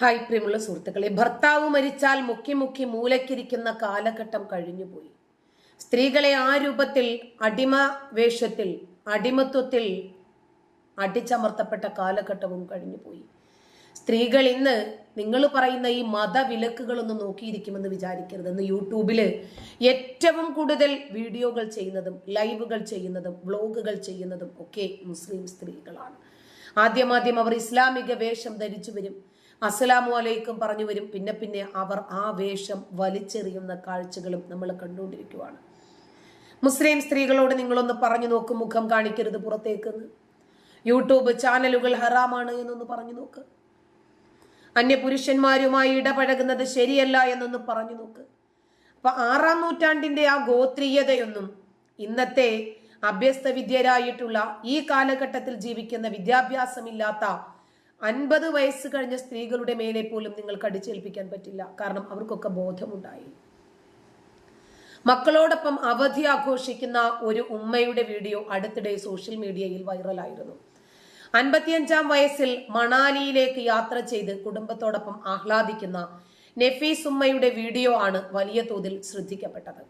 Hi പ്രിയമുള്ള സുഹൃത്തുക്കളെ. ഭർത്താവ് മരിച്ചാൽ മുക്കി മുക്കി മൂലക്കിരിക്കുന്ന കാലഘട്ടം കഴിഞ്ഞുപോയി സ്ത്രീകളെ ആ രൂപത്തിൽ അടിമ വേഷത്തിൽ അടിമത്വത്തിൽ അടിച്ചമർത്തപ്പെട്ട കാലഘട്ടവും കഴിഞ്ഞുപോയി സ്ത്രീകൾ ഇന്ന് നിങ്ങൾ പറയുന്ന ഈ മതവിലക്കുകളൊന്നും നോക്കിയിരിക്കുമെന്ന് വിചാരിക്കരുത്. ഇന്ന് യൂട്യൂബിൽ ഏറ്റവും കൂടുതൽ വീഡിയോകൾ ചെയ്യുന്നതും ലൈവുകൾ ചെയ്യുന്നതും വ്ളോഗുകൾ ചെയ്യുന്നതും ഒക്കെ മുസ്ലിം സ്ത്രീകളാണ്. ആദ്യമാദ്യം അവർ ഇസ്ലാമിക വേഷം ധരിച്ചു വരും. അസ്സലാമു അലൈക്കും പറഞ്ഞു വരും. പിന്നെ പിന്നെ അവർ ആ വേഷം വലിച്ചെറിയുന്ന കാഴ്ചകളും നമ്മൾ കണ്ടുകൊണ്ടിരിക്കുവാണ്. മുസ്ലിം സ്ത്രീകളോട് നിങ്ങളൊന്ന് പറഞ്ഞു നോക്കും മുഖം കാണിക്കരുത് പുറത്തേക്കെന്ന്. യൂട്യൂബ് ചാനലുകൾ ഹറാമാണ് എന്നൊന്ന് പറഞ്ഞു നോക്ക്. അന്യ പുരുഷന്മാരുമായി ഇടപഴകുന്നത് ശരിയല്ല എന്നൊന്ന് പറഞ്ഞു നോക്ക്. അപ്പൊ ആറാം നൂറ്റാണ്ടിന്റെ ആ ഗോത്രീയതയൊന്നും ഇന്നത്തെ അഭ്യസ്ത വിദ്യരായിട്ടുള്ള ഈ കാലഘട്ടത്തിൽ ജീവിക്കുന്ന വിദ്യാഭ്യാസമില്ലാത്ത അൻപത് വയസ്സ് കഴിഞ്ഞ സ്ത്രീകളുടെ മേലെ പോലും നിങ്ങൾക്ക് അടിച്ചേൽപ്പിക്കാൻ പറ്റില്ല. കാരണം അവർക്കൊക്കെ ബോധമുണ്ടായി. മക്കളോടൊപ്പം അവധി ആഘോഷിക്കുന്ന ഒരു ഉമ്മയുടെ വീഡിയോ അടുത്തിടെ സോഷ്യൽ മീഡിയയിൽ വൈറലായിരുന്നു. അൻപത്തിയഞ്ചാം വയസ്സിൽ മണാലിയിലേക്ക് യാത്ര ചെയ്ത് കുടുംബത്തോടൊപ്പം ആഹ്ലാദിക്കുന്ന നെഫീസ് ഉമ്മയുടെ വീഡിയോ ആണ് വലിയ തോതിൽ ശ്രദ്ധിക്കപ്പെട്ടത്.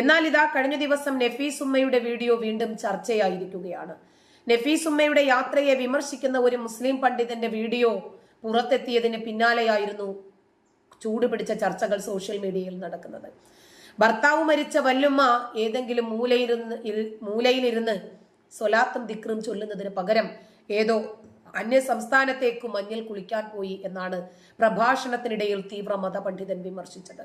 എന്നാൽ ഇതാ കഴിഞ്ഞ ദിവസം നെഫീസ് ഉമ്മയുടെ വീഡിയോ വീണ്ടും ചർച്ചയായിരിക്കുകയാണ്. നഫീസ് ഉമ്മയുടെ യാത്രയെ വിമർശിക്കുന്ന ഒരു മുസ്ലിം പണ്ഡിതന്റെ വീഡിയോ പുറത്തെത്തിയതിന് പിന്നാലെയായിരുന്നു ചൂടുപിടിച്ച ചർച്ചകൾ സോഷ്യൽ മീഡിയയിൽ നടക്കുന്നത്. ഭർത്താവ് മരിച്ച വല്ലുമ്മ ഏതെങ്കിലും മൂലയിരുന്ന് മൂലയിലിരുന്ന് സ്വലാത്തും ദിക്റും ചൊല്ലുന്നതിന് പകരം ഏതോ അന്യ സംസ്ഥാനത്തേക്ക് മഞ്ഞൾ കുളിക്കാൻ പോയി എന്നാണ് പ്രഭാഷണത്തിനിടയിൽ തീവ്ര മതപണ്ഡിതൻ വിമർശിച്ചത്.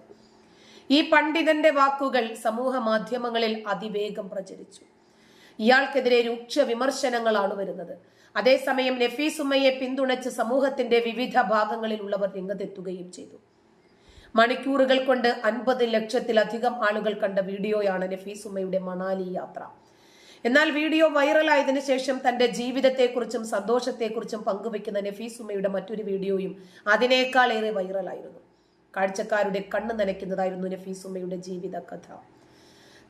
ഈ പണ്ഡിതന്റെ വാക്കുകൾ സമൂഹ മാധ്യമങ്ങളിൽ അതിവേഗം പ്രചരിച്ചു. ഇയാൾക്കെതിരെ രൂക്ഷ വിമർശനങ്ങളാണ് വരുന്നത്. അതേസമയം നഫീസ് ഉമ്മയെ പിന്തുണച്ച് സമൂഹത്തിന്റെ വിവിധ ഭാഗങ്ങളിലുള്ളവർ രംഗത്തെത്തുകയും ചെയ്തു. മണിക്കൂറുകൾ കൊണ്ട് അൻപത് ലക്ഷത്തിലധികം ആളുകൾ കണ്ട വീഡിയോയാണ് നഫീസ് ഉമ്മയുടെ മണാലി യാത്ര. എന്നാൽ വീഡിയോ വൈറലായതിനു ശേഷം തന്റെ ജീവിതത്തെക്കുറിച്ചും സന്തോഷത്തെക്കുറിച്ചും പങ്കുവെക്കുന്ന നഫീസ് ഉമ്മയുടെ മറ്റൊരു വീഡിയോയും അതിനേക്കാളേറെ വൈറലായിരുന്നു. കാഴ്ചക്കാരുടെ കണ്ണ് നനയ്ക്കുന്നതായിരുന്നു നഫീസ് ഉമ്മയുടെ ജീവിത കഥ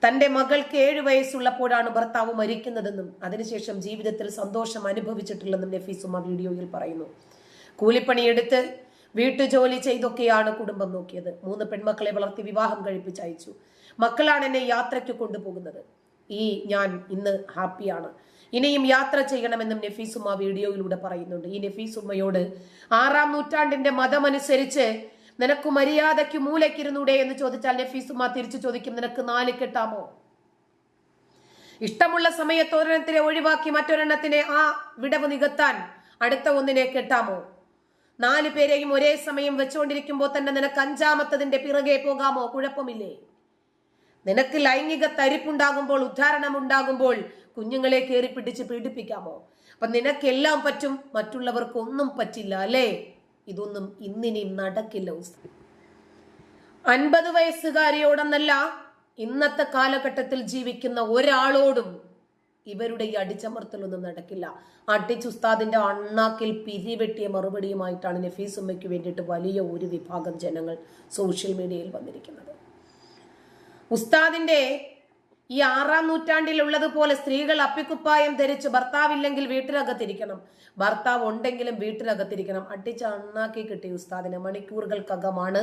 തന്റെ മകൾക്ക് ഏഴ് വയസ്സുള്ളപ്പോഴാണ് ഭർത്താവ് മരിക്കുന്നതെന്നും അതിനുശേഷം ജീവിതത്തിൽ സന്തോഷം അനുഭവിച്ചിട്ടില്ലെന്നും നഫീസുമ വീഡിയോയിൽ പറയുന്നു. കൂലിപ്പണിയെടുത്ത് വീട്ടുജോലി ചെയ്തൊക്കെയാണ് കുടുംബം നോക്കിയത്. മൂന്ന് പെൺമക്കളെ വളർത്തി വിവാഹം കഴിപ്പിച്ചയച്ചു മക്കളാണ് എന്നെ യാത്രയ്ക്ക് കൊണ്ടുപോകുന്നത്. ഈ ഞാൻ ഇന്ന് ഹാപ്പിയാണ്. ഇനിയും യാത്ര ചെയ്യണമെന്നും നഫീസുമ്മ വീഡിയോയിലൂടെ പറയുന്നുണ്ട്. ഈ നഫീസുമ്മയോട് ആറാം നൂറ്റാണ്ടിന്റെ മതമനുസരിച്ച് നിനക്ക് മര്യാദയ്ക്ക് മൂലയ്ക്കിരുന്നൂടെ എന്ന് ചോദിച്ചാൽ നഫീസുമാ തിരിച്ചു ചോദിക്കും. നിനക്ക് നാല് കിട്ടാമോ? ഇഷ്ടമുള്ള സമയത്ത് ഒരെണ്ണത്തിനെ ഒഴിവാക്കി മറ്റൊരെണ്ണത്തിനെ ആ വിടവ് നികത്താൻ അടുത്ത ഒന്നിനെ കെട്ടാമോ? നാല് പേരെയും ഒരേ സമയം വെച്ചുകൊണ്ടിരിക്കുമ്പോൾ തന്നെ നിനക്ക് അഞ്ചാമത്തതിന്റെ പിറകെ പോകാമോ? കുഴപ്പമില്ലേ? നിനക്ക് ലൈംഗിക തരിപ്പുണ്ടാകുമ്പോൾ ഉദ്ധാരണം ഉണ്ടാകുമ്പോൾ കുഞ്ഞുങ്ങളെ കയറി പിടിച്ച് പീഡിപ്പിക്കാമോ? അപ്പൊ നിനക്കെല്ലാം പറ്റും മറ്റുള്ളവർക്കൊന്നും പറ്റില്ല അല്ലേ? ഇതൊന്നും ഇന്നിനി നടക്കില്ല. അൻപത് വയസ്സുകാരിയോടെന്നല്ല ഇന്നത്തെ കാലഘട്ടത്തിൽ ജീവിക്കുന്ന ഒരാളോടും ഇവരുടെ ഈ അടിച്ചമർത്തലൊന്നും നടക്കില്ല അടിച്ചുസ്താദിന്റെ അണ്ണാക്കിൽ പിരിവെട്ടിയ മറുപടിയുമായിട്ടാണ് നഫീസ് ഉമ്മയ്ക്ക് വേണ്ടിയിട്ട് വലിയ ഒരു വിഭാഗം ജനങ്ങൾ സോഷ്യൽ മീഡിയയിൽ വന്നിരിക്കുന്നത് ഉസ്താദിന്റെ ഈ ആറാം നൂറ്റാണ്ടിലുള്ളതുപോലെ സ്ത്രീകൾ അപ്പിക്കുപ്പായം ധരിച്ച് ഭർത്താവില്ലെങ്കിൽ വീട്ടിനകത്തിരിക്കണം. ഭർത്താവ് ഉണ്ടെങ്കിലും വീട്ടിനകത്തിരിക്കണം. അടിച്ച് അണ്ണാക്കി കിട്ടിയ ഉസ്താദിന് മണിക്കൂറുകൾക്കകമാണ്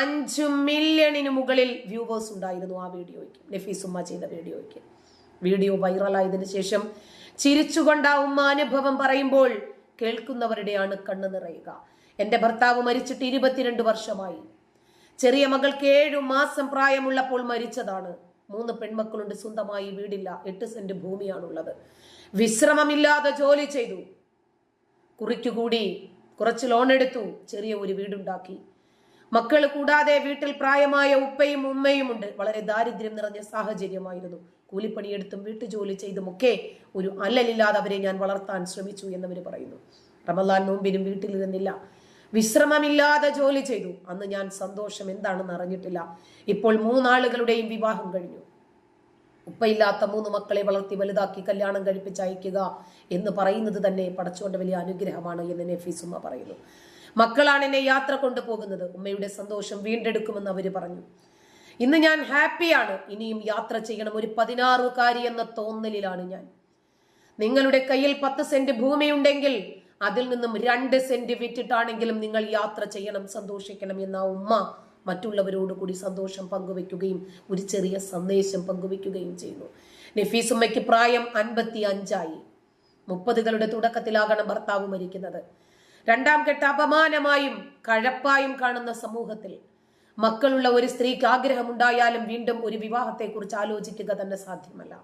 അഞ്ചു മില്യണിന് മുകളിൽ വ്യൂവേഴ്സ് ഉണ്ടായിരുന്നു ആ വീഡിയോയ്ക്ക്. നഫീസ് ഉമ്മ ചെയ്ത വീഡിയോയ്ക്ക്. വീഡിയോ വൈറലായതിനു ശേഷം ചിരിച്ചുകൊണ്ട് ഉമ്മ അനുഭവം പറയുമ്പോൾ കേൾക്കുന്നവരുടെയാണ് കണ്ണു നിറയുക. എന്റെ ഭർത്താവ് മരിച്ചിട്ട് ഇരുപത്തിരണ്ട് വർഷമായി. ചെറിയ മകൾക്ക് ഏഴു മാസം പ്രായമുള്ളപ്പോൾ മരിച്ചതാണ്. മൂന്ന് പെൺമക്കളുണ്ട് സ്വന്തമായി വീടില്ല എട്ട് സെന്റ് ഭൂമിയാണുള്ളത്. വിശ്രമമില്ലാതെ ജോലി ചെയ്തു. കുറിക്കുകൂടി കുറച്ച് ലോൺ എടുത്തു ചെറിയ ഒരു വീടുണ്ടാക്കി. മക്കൾ കൂടാതെ വീട്ടിൽ പ്രായമായ ഉപ്പയും ഉമ്മയും ഉണ്ട്. വളരെ ദാരിദ്ര്യം നിറഞ്ഞ സാഹചര്യമായിരുന്നു. കൂലിപ്പണിയെടുത്തും വീട്ടുജോലി ചെയ്തുമൊക്കെ ഒരു അല്ലലില്ലാതെ അവരെ ഞാൻ വളർത്താൻ ശ്രമിച്ചു എന്നവർ പറയുന്നു. റമലാൻ നോമ്പിനും വീട്ടിലിരുന്നില്ല. വിശ്രമമില്ലാതെ ജോലി ചെയ്തു. അന്ന് ഞാൻ സന്തോഷം എന്താണെന്ന് അറിഞ്ഞിട്ടില്ല. ഇപ്പോൾ മൂന്നാളുകളുടെയും വിവാഹം കഴിഞ്ഞു. ഉപ്പയില്ലാത്ത മൂന്ന് മക്കളെ വളർത്തി വലുതാക്കി കല്യാണം കഴിപ്പിച്ച് അയക്കുക എന്ന് പറയുന്നത് തന്നെ പടച്ചുകൊണ്ട് വലിയ അനുഗ്രഹമാണ് എന്ന് നഫീസുമ്മ പറയുന്നു. മക്കളാണ് എന്നെ യാത്ര കൊണ്ടുപോകുന്നത്. ഉമ്മയുടെ സന്തോഷം വീണ്ടെടുക്കുമെന്ന് അവർ പറഞ്ഞു. ഇന്ന് ഞാൻ ഹാപ്പിയാണ്. ഇനിയും യാത്ര ചെയ്യണം ഒരു പതിനാറുകാരി എന്ന തോന്നലിലാണ് ഞാൻ. നിങ്ങളുടെ കയ്യിൽ പത്ത് സെന്റ് ഭൂമിയുണ്ടെങ്കിൽ അതിൽ നിന്നും രണ്ട് സെന്റ് വിറ്റിട്ടാണെങ്കിലും നിങ്ങൾ യാത്ര ചെയ്യണം സന്തോഷിക്കണം എന്ന ഉമ്മ മറ്റുള്ളവരോട് കൂടി സന്തോഷം പങ്കുവെക്കുകയും ഒരു ചെറിയ സന്ദേശം പങ്കുവെക്കുകയും ചെയ്യുന്നു. നഫീസുമ്മയ്ക്ക് പ്രായം അൻപത്തി അഞ്ചായി മുപ്പതുകളുടെ തുടക്കത്തിലാകണം ഭർത്താവ് മരിക്കുന്നത്. രണ്ടാം ഘട്ട അപമാനമായും കഴപ്പായും കാണുന്ന സമൂഹത്തിൽ മക്കളുള്ള ഒരു സ്ത്രീക്ക് ആഗ്രഹമുണ്ടായാലും വീണ്ടും ഒരു വിവാഹത്തെക്കുറിച്ച് ആലോചിക്കുക തന്നെ സാധ്യമല്ല.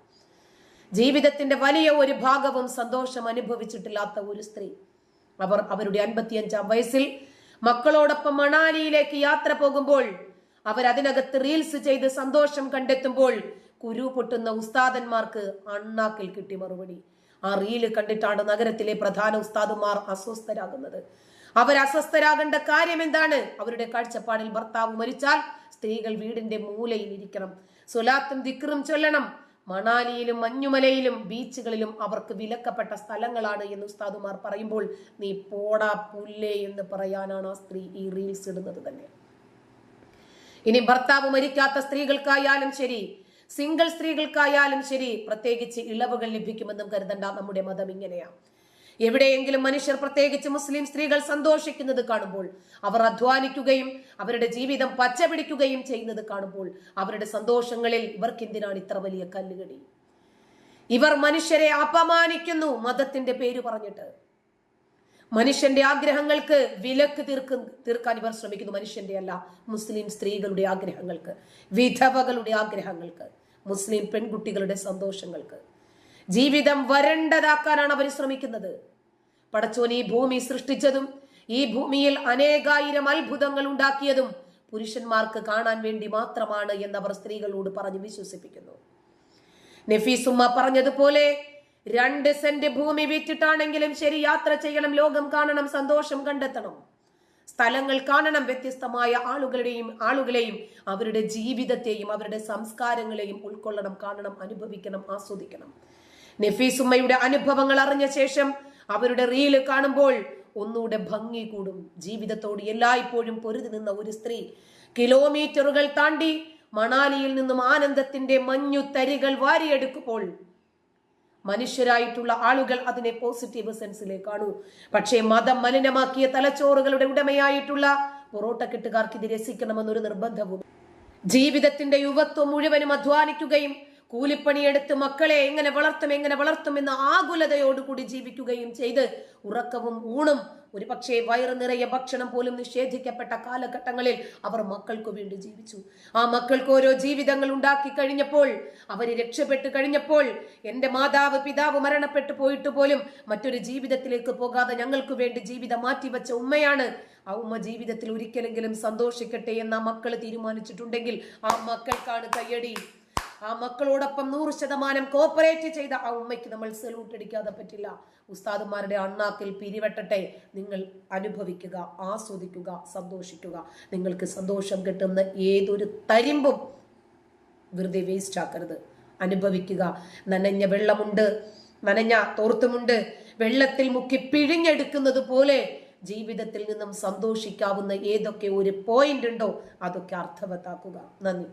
ജീവിതത്തിന്റെ വലിയ ഒരു ഭാഗവും സന്തോഷം അനുഭവിച്ചിട്ടില്ലാത്ത ഒരു സ്ത്രീ അവർ അവരുടെ അൻപത്തിയഞ്ചാം വയസ്സിൽ മക്കളോടൊപ്പം മണാലിയിലേക്ക് യാത്ര പോകുമ്പോൾ അവർ അതിനകത്ത് റീൽസ് ചെയ്ത് സന്തോഷം കണ്ടെത്തുമ്പോൾ കുരു പൊട്ടുന്ന ഉസ്താദന്മാർക്ക് അണ്ണാക്കിൽ കിട്ടി മറുപടി. ആ റീൽ കണ്ടിട്ടാണ് നഗരത്തിലെ പ്രധാന ഉസ്താദുമാർ അസ്വസ്ഥരാകുന്നത്. അവർ അസ്വസ്ഥരാകേണ്ട കാര്യം എന്താണ്? അവരുടെ കാഴ്ചപ്പാടിൽ ഭർത്താവ് മരിച്ചാൽ സ്ത്രീകൾ വീടിന്റെ മൂലയിൽ ഇരിക്കണം സുലാത്തും ദിക്റും ചൊല്ലണം. മണാലിയിലും മഞ്ഞുമലയിലും ബീച്ചുകളിലും അവർക്ക് വിലക്കപ്പെട്ട സ്ഥലങ്ങളാണ് എന്ന് ഉസ്താദുമാർ പറയുമ്പോൾ നീ പോടാ പുല്ലേ എന്ന് പറയാനാണ് ആ സ്ത്രീ ഈ റീൽസ് ഇടുന്നത് തന്നെ. ഇനി ഭർത്താവ് മരിക്കാത്ത സ്ത്രീകൾക്കായാലും ശരി സിംഗിൾ സ്ത്രീകൾക്കായാലും ശരി പ്രത്യേകിച്ച് ഇളവുകൾ ലഭിക്കുമെന്നും കരുതണ്ട. നമ്മുടെ മതം ഇങ്ങനെയാണ് എവിടെയെങ്കിലും മനുഷ്യർ പ്രത്യേകിച്ച് മുസ്ലിം സ്ത്രീകൾ സന്തോഷിക്കുന്നത് കാണുമ്പോൾ അവർ അധ്വാനിക്കുകയും അവരുടെ ജീവിതം പച്ചപിടിക്കുകയും ചെയ്യുന്നത് കാണുമ്പോൾ അവരുടെ സന്തോഷങ്ങളിൽ ഇവർക്കെന്തിനാണ് ഇത്ര വലിയ കല്ലുകടി? ഇവർ മനുഷ്യരെ അപമാനിക്കുന്നു മതത്തിന്റെ പേര് പറഞ്ഞിട്ട്. മനുഷ്യന്റെ ആഗ്രഹങ്ങൾക്ക് വിലക്ക് തീർക്ക് തീർക്കാൻ ഇവർ ശ്രമിക്കുന്നു മനുഷ്യന്റെ അല്ല മുസ്ലിം സ്ത്രീകളുടെ ആഗ്രഹങ്ങൾക്ക് വിധവകളുടെ ആഗ്രഹങ്ങൾക്ക് മുസ്ലിം പെൺകുട്ടികളുടെ സന്തോഷങ്ങൾക്ക്. ജീവിതം വരണ്ടതാക്കാനാണ് അവർ ശ്രമിക്കുന്നത്. പടച്ചോൻ ഈ ഭൂമി സൃഷ്ടിച്ചതും ഈ ഭൂമിയിൽ അനേകായിരം അത്ഭുതങ്ങൾ ഉണ്ടാക്കിയതും പുരുഷന്മാർക്ക് കാണാൻ വേണ്ടി മാത്രമാണ് എന്നവർ സ്ത്രീകളോട് പറഞ്ഞ് വിശ്വസിപ്പിക്കുന്നു. നഫീസുമ്മ പറഞ്ഞതുപോലെ രണ്ട് സെന്റ് ഭൂമി വിറ്റിട്ടാണെങ്കിലും ശരി യാത്ര ചെയ്യണം ലോകം കാണണം സന്തോഷം കണ്ടെത്തണം. സ്ഥലങ്ങൾ കാണണം വ്യത്യസ്തമായ ആളുകളുടെയും ആളുകളെയും അവരുടെ ജീവിതത്തെയും അവരുടെ സംസ്കാരങ്ങളെയും ഉൾക്കൊള്ളണം കാണണം അനുഭവിക്കണം ആസ്വദിക്കണം. നഫീസുമ്മയുടെ അനുഭവങ്ങൾ അറിഞ്ഞ ശേഷം അവരുടെ റീൽ കാണുമ്പോൾ ഒന്നുകൂടെ ഭംഗി കൂടും. ജീവിതത്തോട് എല്ലായ്പ്പോഴും പൊരുതി നിന്ന ഒരു സ്ത്രീ കിലോമീറ്ററുകൾ താണ്ടി മണാലിയിൽ നിന്നും ആനന്ദത്തിന്റെ മഞ്ഞു തരികൾ വാരിയെടുക്കുമ്പോൾ മനുഷ്യരായിട്ടുള്ള ആളുകൾ അതിനെ പോസിറ്റീവ് സെൻസിലേക്ക് കാണൂ. പക്ഷേ മതം മലിനമാക്കിയ തലച്ചോറുകളുടെ ഉടമയായിട്ടുള്ള പൊറോട്ട പൊറോട്ടക്കെട്ടുകാർക്ക് ഇത് രസിക്കണമെന്നൊരു നിർബന്ധവും. ജീവിതത്തിന്റെ യുവത്വം മുഴുവനും അധ്വാനിക്കുകയും കൂലിപ്പണിയെടുത്ത് മക്കളെ എങ്ങനെ വളർത്തും എങ്ങനെ വളർത്തും എന്ന ആകുലതയോടുകൂടി ജീവിക്കുകയും ചെയ്ത് ഉറക്കവും ഊണും ഒരു പക്ഷേ വയറ് നിറയെ ഭക്ഷണം പോലും നിഷേധിക്കപ്പെട്ട കാലഘട്ടങ്ങളിൽ അവർ മക്കൾക്ക് വേണ്ടി ജീവിച്ചു. ആ മക്കൾക്ക് ഓരോ ജീവിതങ്ങൾ ഉണ്ടാക്കി കഴിഞ്ഞപ്പോൾ അവർ രക്ഷപ്പെട്ടു കഴിഞ്ഞപ്പോൾ എന്റെ മാതാവ് പിതാവ് മരണപ്പെട്ടു പോയിട്ട് പോലും മറ്റൊരു ജീവിതത്തിലേക്ക് പോകാതെ ഞങ്ങൾക്ക് വേണ്ടി ജീവിതം മാറ്റിവെച്ച ഉമ്മയാണ്. ആ ഉമ്മ ജീവിതത്തിൽ ഒരിക്കലെങ്കിലും സന്തോഷിക്കട്ടെ എന്ന് മക്കൾ തീരുമാനിച്ചിട്ടുണ്ടെങ്കിൽ ആ മക്കൾക്കാണ് കയ്യടി. ആ മക്കളോടൊപ്പം നൂറ് ശതമാനം കോപ്പറേറ്റ് ചെയ്ത ആ ഉമ്മയ്ക്ക് നമ്മൾ സല്യൂട്ട് അടിക്കാതെ പറ്റില്ല. ഉസ്താദുമാരുടെ അണ്ണാക്കിൽ പിരിവെട്ടട്ടെ. നിങ്ങൾ അനുഭവിക്കുക ആസ്വദിക്കുക സന്തോഷിക്കുക. നിങ്ങൾക്ക് സന്തോഷം കിട്ടുന്ന ഏതൊരു തരിമ്പും വെറുതെ വേസ്റ്റ് ആക്കരുത്. അനുഭവിക്കുക. നനഞ്ഞ വെള്ളമുണ്ട് നനഞ്ഞ തോർത്തുമുണ്ട്. വെള്ളത്തിൽ മുക്കി പിഴിഞ്ഞെടുക്കുന്നത് പോലെ ജീവിതത്തിൽ നിന്നും സന്തോഷിക്കാവുന്ന ഏതൊക്കെ ഒരു പോയിന്റ് ഉണ്ടോ അതൊക്കെ അർത്ഥവത്താക്കുക. നന്ദി.